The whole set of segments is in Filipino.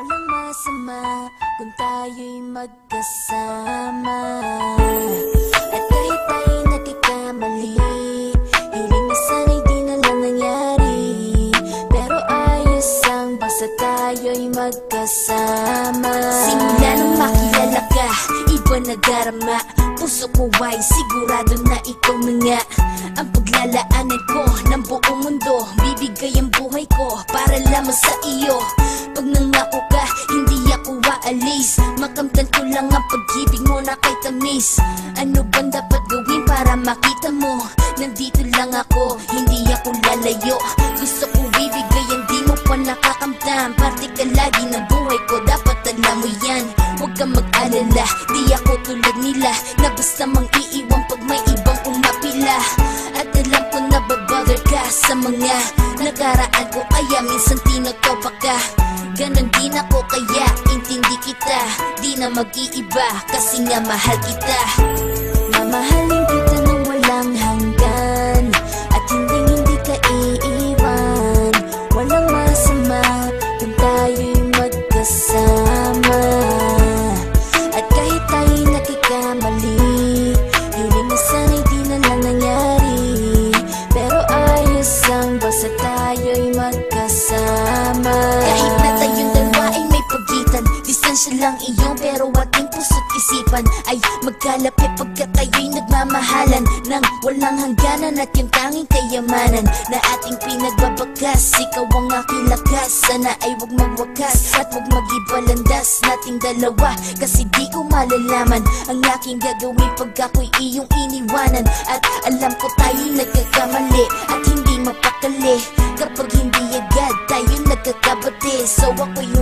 masama kung tayo'y magkasama. At kahit tayo'y nagkakamali Hiling na sana'y di lang nangyari. Pero ayos ang basta tayo'y magkasama. Simula nung makilala ka, iba na darama. Puso ko ay sigurado na ikaw na nga. Ang paglalaanan ko ng buong mundo Bibigay ang lamang sa iyo. Pag nangako ka, hindi ako aalis. Makamtan ko lang ang pag-ibig mo na kay tamis. Ano bang dapat gawin para makita mo? Nandito lang ako, hindi ako lalayo. Gusto ko bibigay ang di mo pa nakakamtam Parte ka lagi ng buhay ko, dapat alam mo yan. Huwag kang mag-alala, di ako tulad nila Na basta mang na mag-iiba kasi nga mahal kita. Mamahalin isipan Ay magkalapit pagka tayo'y nagmamahalan Nang walang hangganan at yung tanging kayamanan Na ating pinagbabakas. Ikaw ang aking lakas Sana ay wag magwakas At wag magibalandas nating dalawa Kasi di ko malalaman Ang aking gagawin pag ako'y iyong iniwanan At alam ko tayo'y nagkakamali At hindi mapakali. Kapag hindi agad tayo nagkakabati. So ako'y humihingi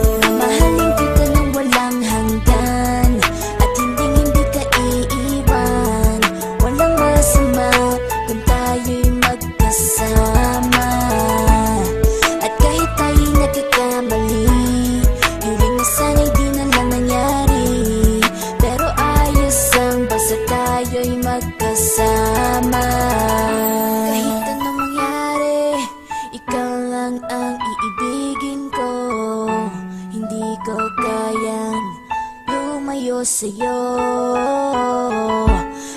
lang ang iibigin ko. Hindi ko kayang lumayo sa'yo.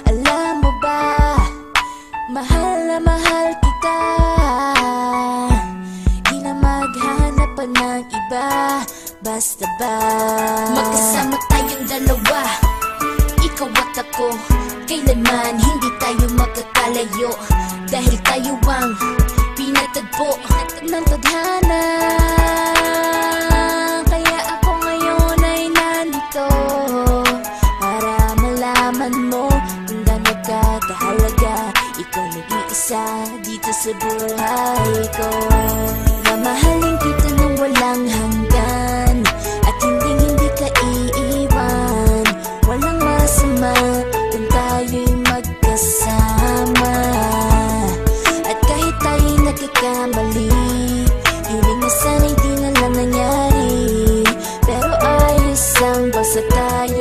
Alam mo ba Mahal na mahal kita. Di na maghanap pa ng iba Basta ba? Magkasama tayong dalawa. Ikaw at ako Kailanman hindi tayo magkakalayo Dahil tayo ang pinatagpo ng tadhana Kaya ako ngayon ay nandito. Para malaman mo kung gaano ka kahalaga. Ikaw nag-iisa dito sa buhay nagkakamali Hiling na sana'y di na lang nangyari. Pero ayos ang basta tayo